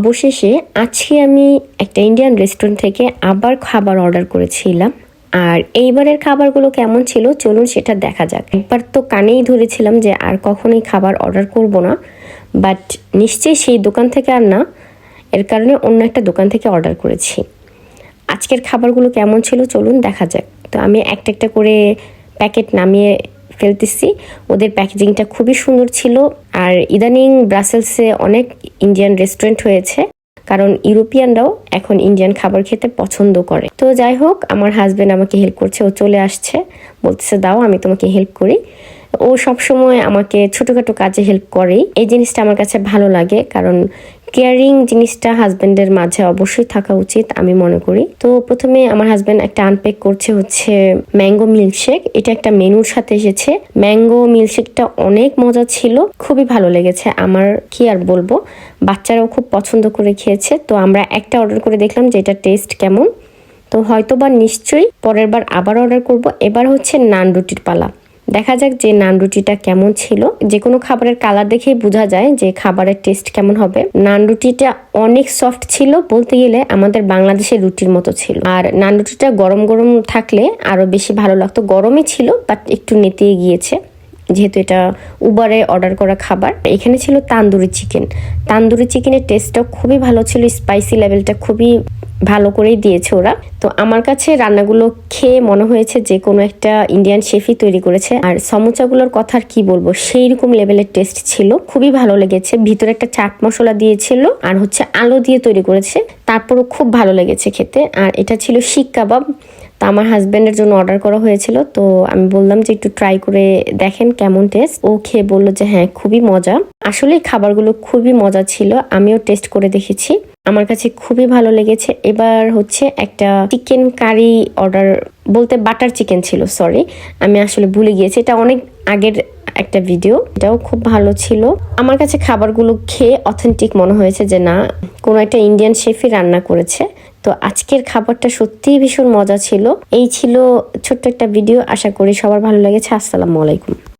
অবশেষে আজকে আমি একটা ইন্ডিয়ান রেস্টুরেন্ট থেকে আবার খাবার অর্ডার করেছিলাম। আর এইবারের খাবারগুলো কেমন ছিল চলুন সেটা দেখা যাক। একবার তো কানেই ধরেছিলাম যে আর কখনোই খাবার অর্ডার করব না। বাট নিশ্চয়ই সেই দোকান থেকে আর না, এর কারণে অন্য একটা দোকান থেকে অর্ডার করেছি। আজকের খাবারগুলো কেমন ছিল চলুন দেখা যাক। তো আমি একটা একটা করে প্যাকেট নামিয়ে ফেলতেছি। ওদের প্যাকেজিংটা খুবই সুন্দর ছিল। আর ইদানিং ব্রাসেলসে অনেক ইন্ডিয়ান রেস্টুরেন্ট হয়েছে, কারণ ইউরোপিয়ানরাও এখন ইন্ডিয়ান খাবার খেতে পছন্দ করে। তো যাই হোক, আমার হাজবেন্ড আমাকে হেল্প করছে, ও চলে আসছে। বলতেছে, দাও, আমি তোমাকে হেল্প করি। ও সবসময় আমাকে ছোটোখাটো কাজে হেল্প করেই। এই জিনিসটা আমার কাছে ভালো লাগে, কারণ কেয়ারিং জিনিসটা হাজবেন্ডের মাঝে অবশ্যই থাকা উচিত, আমি মনে করি। তো প্রথমে আমার হাজবেন্ড একটা আনপ্যাক করছে হচ্ছে ম্যাঙ্গো মিল্কশেক এটা একটা মেনুর সাথে এসেছে। ম্যাঙ্গো মিল্কশেকটা অনেক মজা ছিল, খুবই ভালো লেগেছে। আমার কি আর বলব, বাচ্চারাও খুব পছন্দ করে খেয়েছে। তো আমরা একটা অর্ডার করে দেখলাম যে এটা টেস্ট কেমন। তো হয়তো বা নিশ্চয়ই পরের বার আবার অর্ডার করব। এবার হচ্ছে নান রুটির পালা। দেখা যাক যে নান রুটিটা কেমন ছিল। যে কোনো খাবারের কালার দেখেই বোঝা যায় যে খাবারের টেস্ট কেমন হবে। নান রুটিটা অনেক সফট ছিল বলতে গেলে আমাদের বাংলাদেশের রুটির মতো ছিল। আর নান রুটিটা গরম গরম থাকলে আরও বেশি ভালো লাগতো। গরমই ছিল বাট একটু নেতিয়ে গিয়েছে। যেহেতু এটা উবারে অর্ডার করা খাবার। এখানে ছিল তান্দুরি চিকেন তান্দুরি চিকেনের টেস্টটাও খুবই ভালো ছিল স্পাইসি লেভেলটা খুবই ভালো করেই দিয়েছে ওরা। তো আমার কাছে রান্নাগুলো খেয়ে মনে হয়েছে যে কোনো একটা ইন্ডিয়ান শেফই তৈরি করেছে। আর সমোচাগুলোর কথা আর কি বলব সেই রকম লেভেলের টেস্ট ছিল। খুবই ভালো লেগেছে। ভিতরে একটা চাট মশলা দিয়েছিল আর হচ্ছে আলো দিয়ে তৈরি করেছে। তারপরও খুব ভালো লেগেছে খেতে। আর এটা ছিল শিক কাবাব। তা আমার হাজব্যান্ডের জন্য অর্ডার করা হয়েছিল। তো আমি বললাম যে একটু ট্রাই করে দেখেন কেমন টেস্ট ও খেয়ে বলল যে হ্যাঁ খুবই মজা। আসলে খাবারগুলো খুবই মজা ছিল। আমিও টেস্ট করে দেখেছি। আমার কাছে খুবই ভালো লেগেছে। এবার হচ্ছে একটা চিকেন কারি অর্ডার বলতে বাটার চিকেন ছিল সরি আমি আসলে ভুলে গিয়েছি, এটা অনেক আগের একটা ভিডিও এটাও খুব ভালো ছিল। আমার কাছে খাবারগুলো খেয়ে অথেন্টিক মনে হয়েছে যে না, কোনো একটা ইন্ডিয়ান শেফই রান্না করেছে। তো আজকের খাবারটা সত্যিই ভীষণ মজা ছিল। এই ছিল ছোট্ট একটা ভিডিও আশা করি সবার ভালো লেগেছে। আসসালামু আলাইকুম।